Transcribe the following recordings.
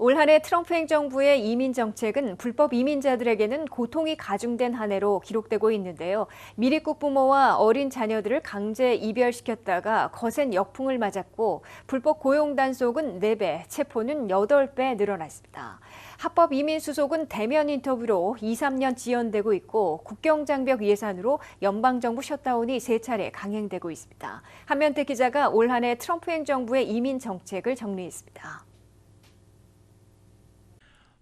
올 한해 트럼프 행정부의 이민 정책은 불법 이민자들에게는 고통이 가중된 한 해로 기록되고 있는데요. 미립국 부모와 어린 자녀들을 강제 이별시켰다가 거센 역풍을 맞았고 불법 고용 단속은 4배, 체포는 8배 늘어났습니다. 합법 이민 수속은 대면 인터뷰로 2, 3년 지연되고 있고 국경 장벽 예산으로 연방 정부 셧다운이 세 차례 강행되고 있습니다. 한면태 기자가 올 한해 트럼프 행정부의 이민 정책을 정리했습니다.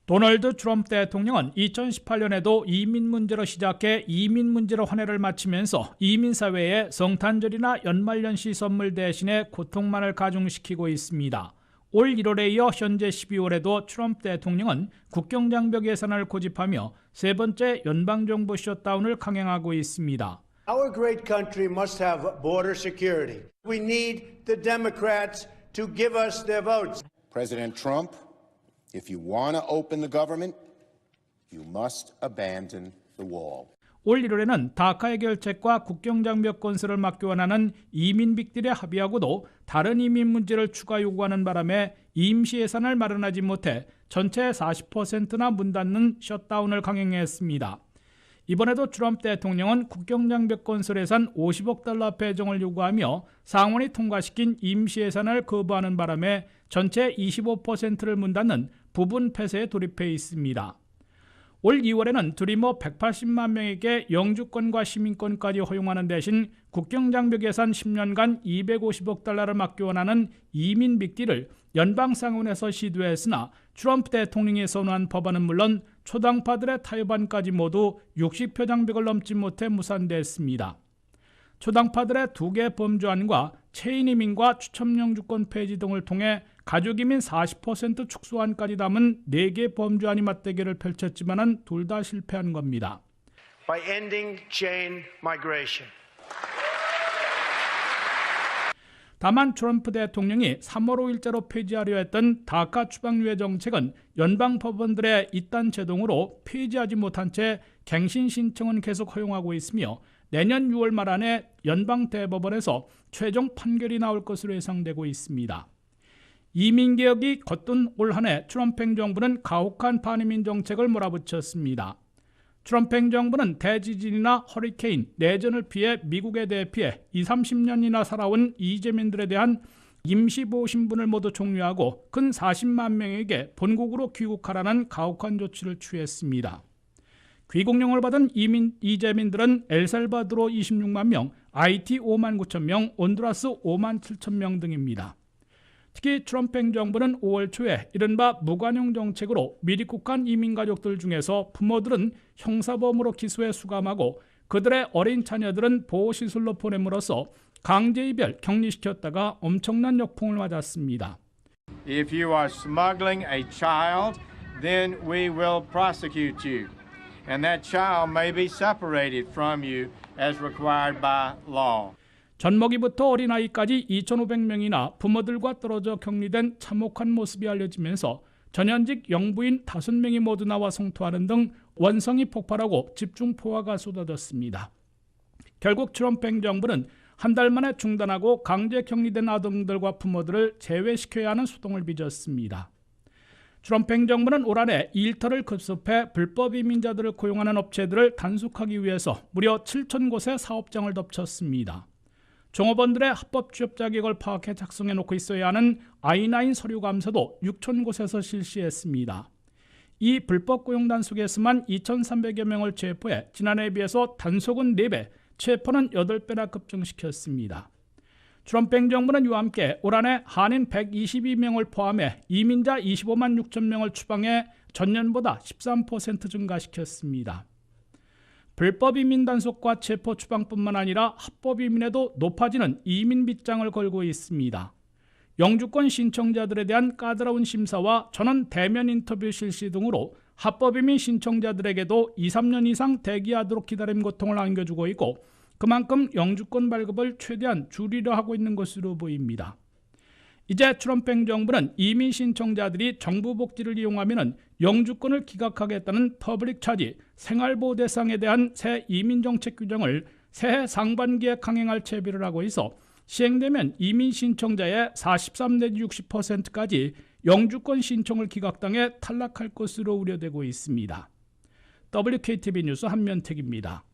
도널드 트럼프 대통령은 2018년에도 이민 문제로 시작해 이민 문제로 한 해를 마치면서 이민 사회에 성탄절이나 연말연시 선물 대신에 고통만을 가중시키고 있습니다. 올 1월에 이어 현재 12월에도 트럼프 대통령은 국경장벽 예산을 고집하며 세 번째 연방정부 셧다운을 강행하고 있습니다. Our great country must have border security. We need the Democrats to give us their votes. President Trump, if you want to open the government, you must abandon the wall. 올 1월에는 다카 해결책과 국경장벽 건설을 막기 원하는 이민빅들의 합의하고도 다른 이민 문제를 추가 요구하는 바람에 임시 예산을 마련하지 못해 전체 40%나 문 닫는 셧다운을 강행했습니다. 이번에도 트럼프 대통령은 국경장벽 건설 예산 50억 달러 배정을 요구하며 상원이 통과시킨 임시 예산을 거부하는 바람에 전체 25%를 문 닫는 부분 폐쇄에 돌입해 있습니다. 올 2월에는 드리머 180만 명에게 영주권과 시민권까지 허용하는 대신 국경장벽 예산 10년간 250억 달러를 막기 원하는 이민 빅딜을 연방 상원에서 시도했으나 트럼프 대통령이 선언한 법안은 물론 초당파들의 타협안까지 모두 60표 장벽을 넘지 못해 무산됐습니다. 초당파들의 두 개 범주안과 체인 이민과 추첨 영주권 폐지 등을 통해 가족 이민 40% 축소안까지 담은 4개 범주안이 맞대결을 펼쳤지만 둘다 실패한 겁니다. By ending chain migration. 다만 트럼프 대통령이 3월 5일자로 폐지하려 했던 다카 추방유예 정책은 연방 법원들의 이단 제동으로 폐지하지 못한 채 갱신 신청은 계속 허용하고 있으며 내년 6월 말 안에 연방 대법원에서 최종 판결이 나올 것으로 예상되고 있습니다. 이민개혁이 겉돈 올한해 트럼프 행정부는 가혹한 반이민 정책을 몰아붙였습니다. 트럼프 행정부는 대지진이나 허리케인, 내전을 피해 미국에 대피해 20, 30년이나 살아온 이재민들에 대한 임시보호 신분을 모두 종료하고 근 40만 명에게 본국으로 귀국하라는 가혹한 조치를 취했습니다. 귀국령을 받은 이민 이재민들은 엘살바도로 26만 명, 아이티 5만 9천 명, 온두라스 5만 7천 명 등입니다. 특히 트럼프 행정부는 5월 초에 이른바 무관용 정책으로 미립국간 이민 가족들 중에서 부모들은 형사범으로 기소해 수감하고 그들의 어린 자녀들은 보호시설로 보냄으로써 강제 이별 격리시켰다가 엄청난 역풍을 맞았습니다. If you are smuggling a child, then we will prosecute you. And that child may be separated from you as required by law. 젖먹이부터 어린아이까지 2,500명이나 부모들과 떨어져 격리된 참혹한 모습이 알려지면서 전현직 영부인 5명이 모두 나와 성토하는 등 원성이 폭발하고 집중 포화가 쏟아졌습니다. 결국 트럼프 행정부는 한 달 만에 중단하고 강제 격리된 아동들과 부모들을 제외시켜야 하는 소동을 빚었습니다. 트럼프 행정부는 올 한해 일터를 급습해 불법 이민자들을 고용하는 업체들을 단속하기 위해서 무려 7천 곳의 사업장을 덮쳤습니다. 종업원들의 합법 취업 자격을 파악해 작성해 놓고 있어야 하는 I9 서류 감사도 6천 곳에서 실시했습니다. 이 불법 고용 단속에서만 2,300여 명을 체포해 지난해에 비해서 단속은 4배, 체포는 8배나 급증시켰습니다. 트럼프 행정부는 이와 함께 올 한해 한인 122명을 포함해 이민자 25만 6천 명을 추방해 전년보다 13% 증가시켰습니다. 불법 이민 단속과 체포 추방뿐만 아니라 합법 이민에도 높아지는 이민 빗장을 걸고 있습니다. 영주권 신청자들에 대한 까다로운 심사와 전원 대면 인터뷰 실시 등으로 합법 이민 신청자들에게도 2, 3년 이상 대기하도록 기다림 고통을 안겨주고 있고 그만큼 영주권 발급을 최대한 줄이려 하고 있는 것으로 보입니다. 이제 트럼프 행정부는 이민 신청자들이 정부 복지를 이용하면 영주권을 기각하겠다는 퍼블릭 차지 생활보호 대상에 대한 새 이민 정책 규정을 새해 상반기에 강행할 채비를 하고 있어 시행되면 이민 신청자의 43 내지 60%까지 영주권 신청을 기각당해 탈락할 것으로 우려되고 있습니다. WKTV 뉴스 한면택입니다.